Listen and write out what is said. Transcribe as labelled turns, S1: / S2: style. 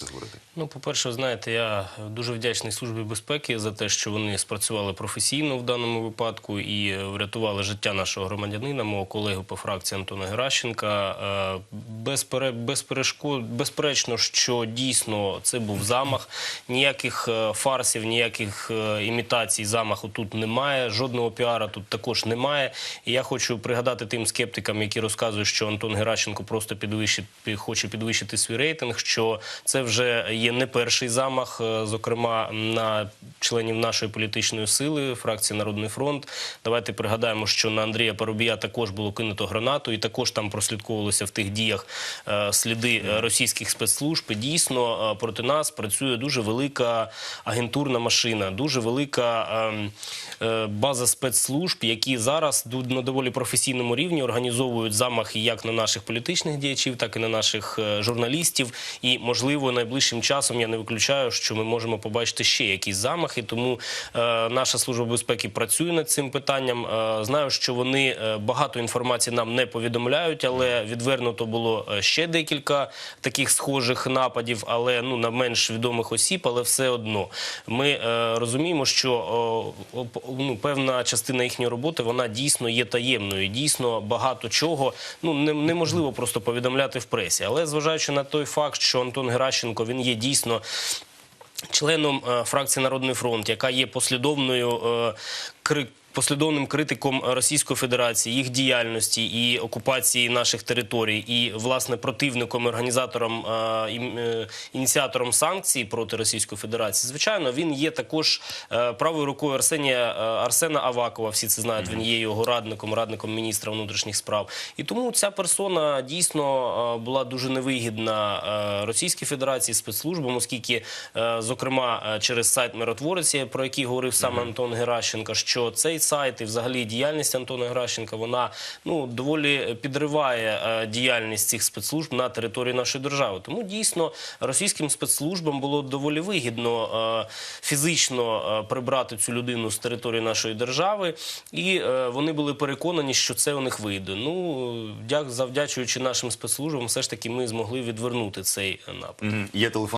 S1: just говорити?
S2: Ну, по-перше, знаєте, я дуже вдячний службі безпеки за те, що вони спрацювали професійно в даному випадку і врятували життя нашого громадянина, мого колеги по фракції Антона Геращенка. Е, Безпере, безперешкод, безперечно, що дійсно це був замах. Ніяких е, фарсів, ніяких е, імітацій замаху тут немає. Жодного піара тут також немає. І я хочу пригадати тим скептикам, які розказують, що Антон Геращенко просто підвищить, хоче підвищити свій рейтинг. Що це вже є не перший замах, е, зокрема на членів нашої політичної сили, фракції Народний фронт. Давайте пригадаємо, що на Андрія Парубія також було кинуто гранату, і також там прослідковувалися в тих діях е, сліди е, російських спецслужб. І дійсно е, проти нас працює дуже велика агентурна машина, дуже велика ем, база спецслужб, які зараз на доволі професійному рівні організовують замахи як на наших політичних діячів, так і на наших журналістів. І можливо найближчим часом я не виключаю, що ми можемо побачити ще якісь замахи. Тому е, наша служба безпеки працює над цим питанням. Е, знаю, що вони е, багато інформації нам не повідомляють, але відвернуто було ще декілька таких схожих нападів, але ну на менш відомих осіб, але все одно ми розуміємо, що ну, певна частина їхньої роботи вона дійсно є таємною. Дійсно багато чого ну не, неможливо просто повідомляти в пресі. Але зважаючи на той факт, що Антон Геращенко він є дійсно членом е, фракції Народний фронт, яка є послідовною е, Послідовним критиком Російської Федерації, їх діяльності і окупації наших територій, і власне противником, організатором е, е, ініціатором санкцій проти Російської Федерації, звичайно, він є також е, правою рукою Арсенія Арсена Авакова. Всі це знають. Він є його радником, радником міністра внутрішніх справ. І тому ця персона дійсно була дуже невигідна Російській Федерації спецслужбам, оскільки, зокрема, через сайт Миротворець, про який говорив сам Антон Геращенко, що цей сайт і взагалі діяльність Антона Геращенка вона ну доволі підриває е, діяльність цих спецслужб на території нашої держави. Тому дійсно російським спецслужбам було доволі вигідно е, фізично е, прибрати цю людину з території нашої держави, і вони були переконані, що це у них вийде. Ну завдячуючи нашим спецслужбам, все ж таки ми змогли відвернути цей напад.
S1: Є телефон.